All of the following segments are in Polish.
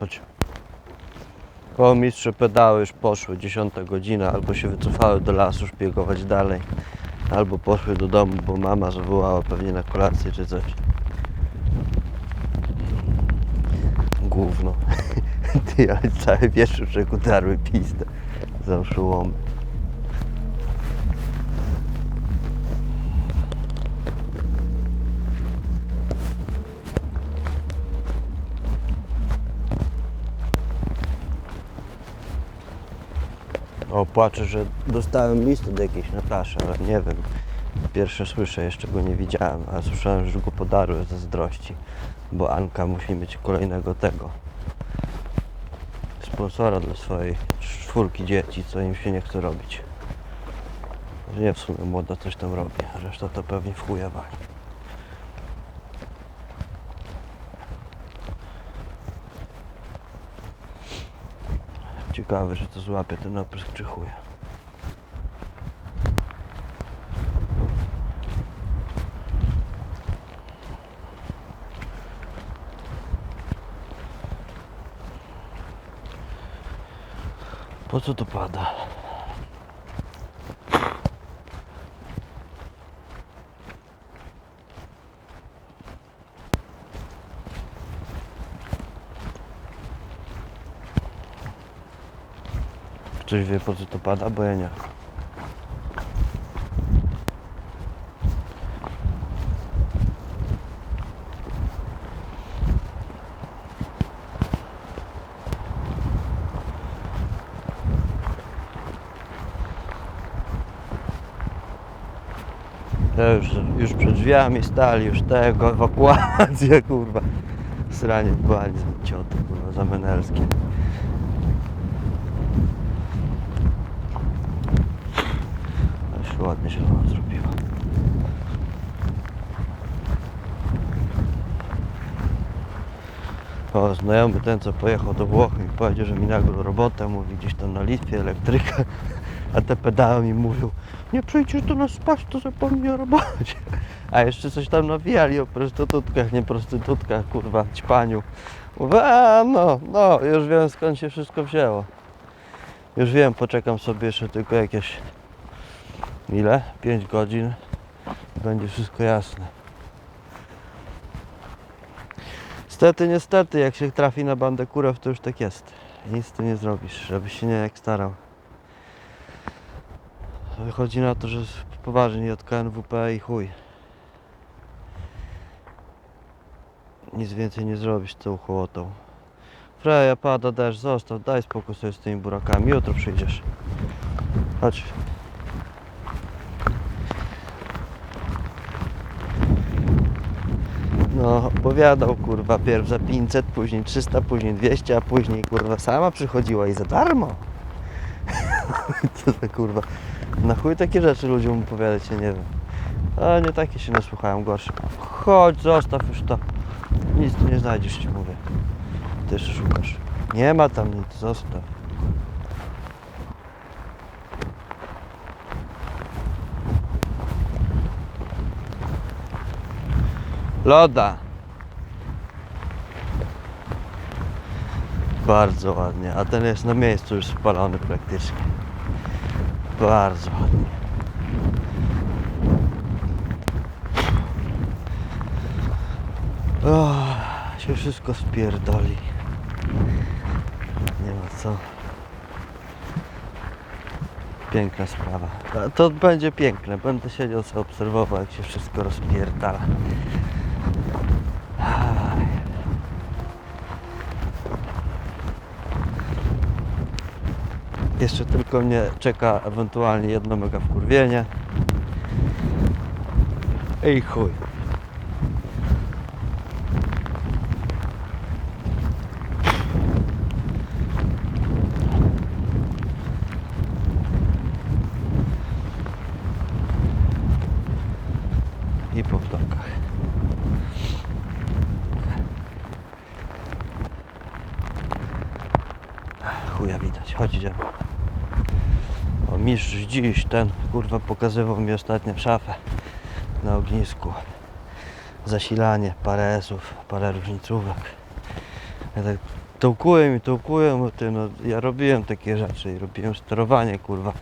Chodź. Po mistrze pedały już poszły, 10 godzina, albo się wycofały do lasu szpiegować dalej, albo poszły do domu, bo mama zawołała pewnie na kolację czy coś. Gówno. Ty, ale cały wieczór przekutarły pizdę. Za O, płaczę, że dostałem list od jakiejś Nataszy, ale nie wiem. Pierwsze słyszę, jeszcze go nie widziałem, ale słyszałem, że go podarły ze zdrości, bo Anka musi mieć kolejnego tego sponsora dla swojej czwórki dzieci, co im się nie chce robić. Nie w sumie młoda coś tam robi, a reszta to pewnie w chuja wali. Ciekawe, że to złapie ten oprysk czy chuja. Po co to pada? Ktoś wie po co to pada, bo ja nie. To już, już przed drzwiami stali, już tego, ewakuacja, kurwa. Sranie byli cioty, kurwa, zamenelskie. Ale się ładnie zielono zrobiła. O, znajomy ten, co pojechał do Włoch mi powiedział, że mi nagród robotę, mówi gdzieś tam na Litwie, elektryka, a te pedały mi mówią, nie przyjdziesz do nas spać, to zapomnij o robocie. A jeszcze coś tam nawijali o prostytutkach, nie prostytutkach, kurwa, ćpaniu. Mówię, a no, no, już wiem skąd się wszystko wzięło. Już wiem, poczekam sobie jeszcze tylko jakieś, ile? 5 godzin. Będzie wszystko jasne. Niestety, niestety, jak się trafi na bandę kurew, to już tak jest. Nic tu nie zrobisz, żebyś się nie jak starał. Wychodzi na to, że poważnie od KNWP i chuj. Nic więcej nie zrobisz tą hołotą. Freja, pada deszcz, zostaw, daj spokój sobie z tymi burakami, jutro przyjdziesz. Chodź. No, opowiadał kurwa, pierw za 500, później 300, później 200, a później kurwa sama przychodziła i za darmo. Co za kurwa. Na chuj takie rzeczy ludziom opowiadać, ja nie wiem. A nie takie się nasłuchałem, gorsze. Chodź, zostaw już to. Nic tu nie znajdziesz, ci mówię. Jeszcze szukasz. Nie ma tam nic, zostaw. Loda. Bardzo ładnie, a ten jest na miejscu już spalony praktycznie. Bardzo ładnie. O, się wszystko spierdoli. Nie ma co. Piękna sprawa. To będzie piękne. Będę siedział sobie obserwował, jak się wszystko rozpierdala. Jeszcze tylko mnie czeka ewentualnie jedno mega wkurwienie. Ej chuj. I po wdokach. Widać, chodź idziemy. O mistrz dziś ten kurwa pokazywał mi ostatnio szafę na ognisku. Zasilanie, parę esów, parę różnicówek. Ja tak Tołkuję mi, tołkuję, bo ty, no, ja robiłem takie rzeczy i robiłem sterowanie, kurwa,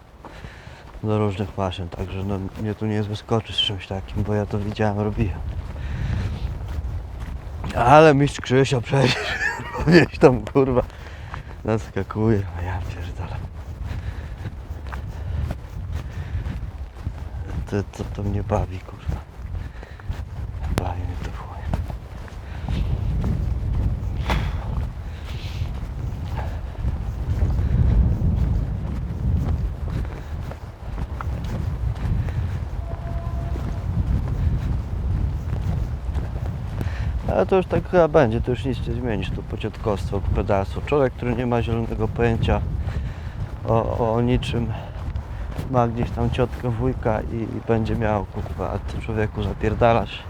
do różnych maszyn, także no, mnie tu nie wyskoczy z czymś takim, bo ja to widziałem, robiłem. Ale mistrz Krzysio przecież gdzieś tam, kurwa, naskakuje, a ja pierdolę. To, to, to mnie bawi, kurwa. Bawi mnie to w chuj. Ale to już tak chyba będzie, to już nic nie zmienisz, to pociątkostwo, pedalstwo. Człowiek, który nie ma zielonego pojęcia o, o niczym, ma gdzieś tam ciotkę, wujka i, i będzie miał, kurwa, a ty człowieku zapierdalasz,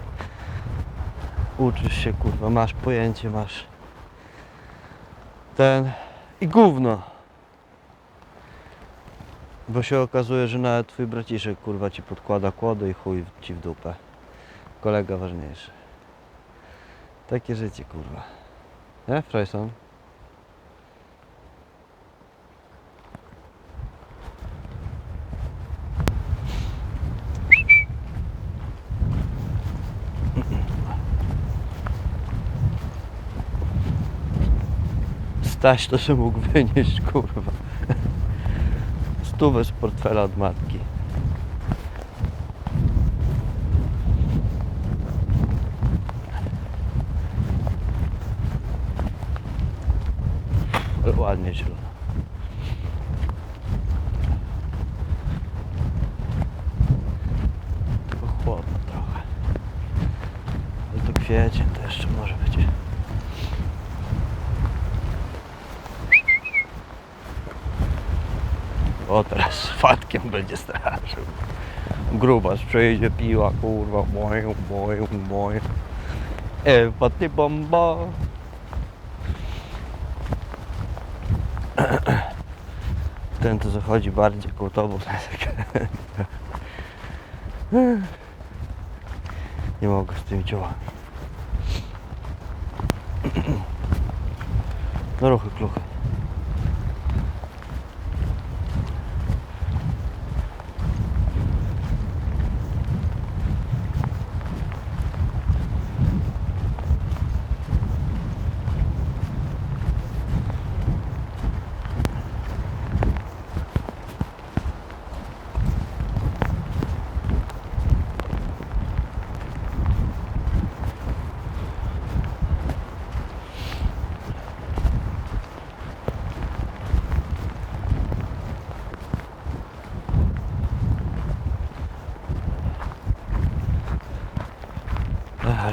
uczysz się, kurwa, masz pojęcie, masz ten i gówno. Bo się okazuje, że nawet twój braciszek, kurwa, ci podkłada kłody i chuj ci w dupę. Kolega ważniejszy. Takie życie, kurwa. Nie, Freyson? Staś to się mógł wynieść, kurwa. Stówę z portfela od matki. Ale ładnie zielona. Tylko chłodno trochę. Ale to kwiecień to jeszcze może być. O teraz fatkiem będzie straszył. Grubas przejdzie piła, kurwa, moją, moją, moją. E, faty bomba. Ten to zachodzi bardziej jak autobus. Nie mogę z tymi ciołami. No ruchy, kluchy.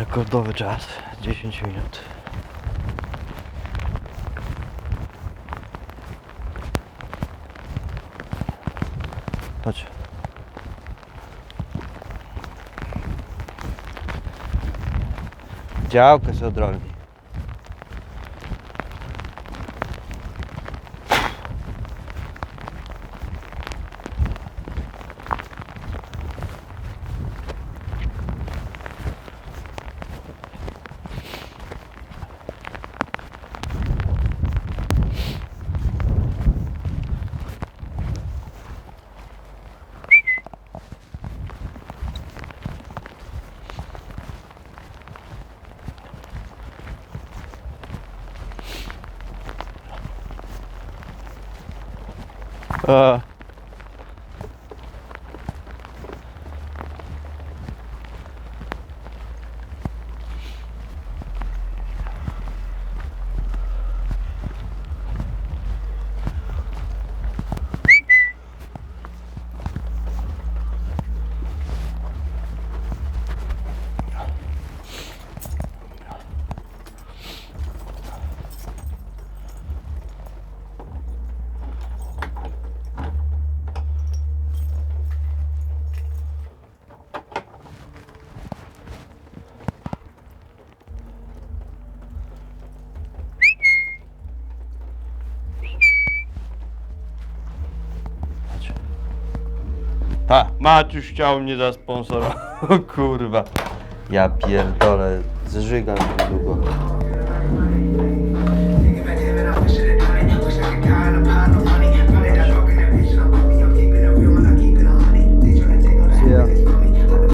Rekordowy czas 10 minut. Patrz. Działkę sobie odrolni. A. A, Maciuś chciał mnie zasponsorować. O kurwa. Ja pierdolę, zżygam się długo.